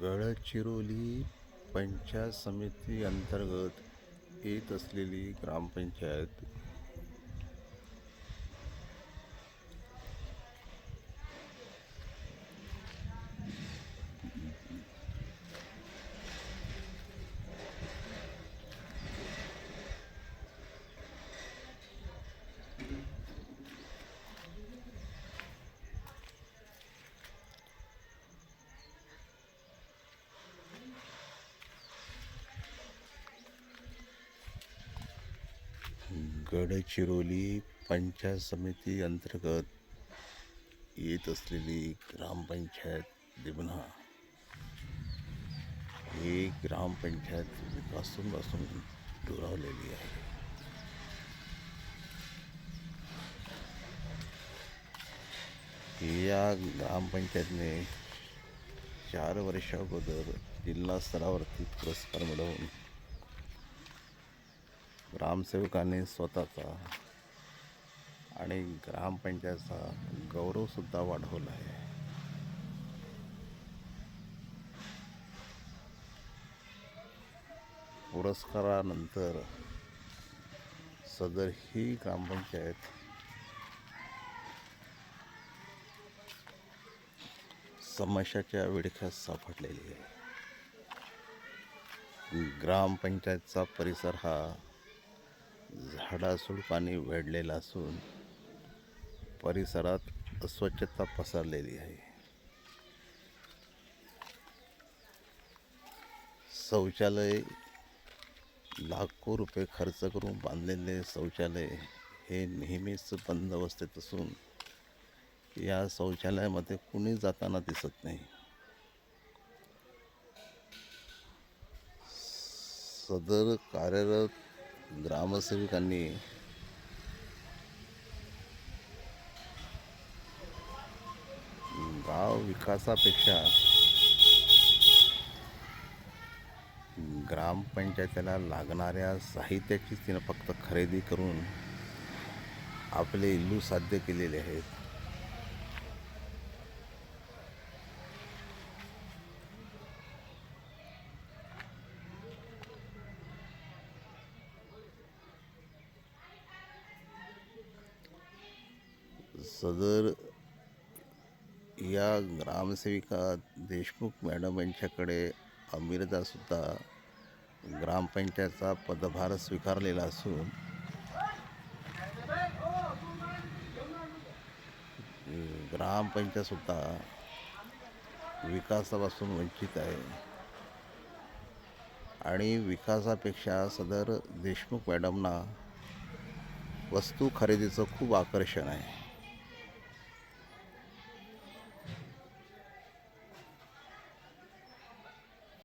गडचिरोली पंचायत समिती अंतर्गत येत असलेली ग्रामपंचायत गडचिरोली पंचायत समिती अंतर्गत येत असलेली ग्रामपंचायत दिबना ही ग्रामपंचायत विकासूनपासून दुरावलेली आहे. या ग्रामपंचायतने चार वर्षाअगोदर जिल्हा स्तरावरती पुरस्कार मिळवून ग्रामसेवकाने स्वतःचा आणि ग्रामपंचायतचा गौरवसुद्धा वाढवला आहे. पुरस्कारानंतर सदर ही ग्रामपंचायत समस्याच्या विडख्यात सापडलेली आहे. ग्रामपंचायतचा परिसर हा झाडाझुडपांनी वेढलेला असून परिसरात अस्वच्छता पसरलेली आहे. शौचालय लाखो रुपये खर्च करून बांधलेले शौचालय हे नेहमीच बंद अवस्थेत असून या शौचालयामध्ये कुणी जाताना दिसत नाही. सदर कार्यरत ग्रामसेवकांनी गाव विकासापेक्षा ग्रामपंचायतीला लागणाऱ्या साहित्याची तिनं फक्त खरेदी करून आपले इल्लू साध्य केलेले आहेत. सदर या ग्रामसेविका देशमुख मॅडम यांच्याकडे अमिरदासुद्धा ग्रामपंचायतचा पदभार स्वीकारलेला असून ग्रामपंचायतसुद्धा विकासापासून वंचित आहे. आणि विकासापेक्षा सदर देशमुख मॅडमना वस्तू खरेदीचं खूप आकर्षण आहे.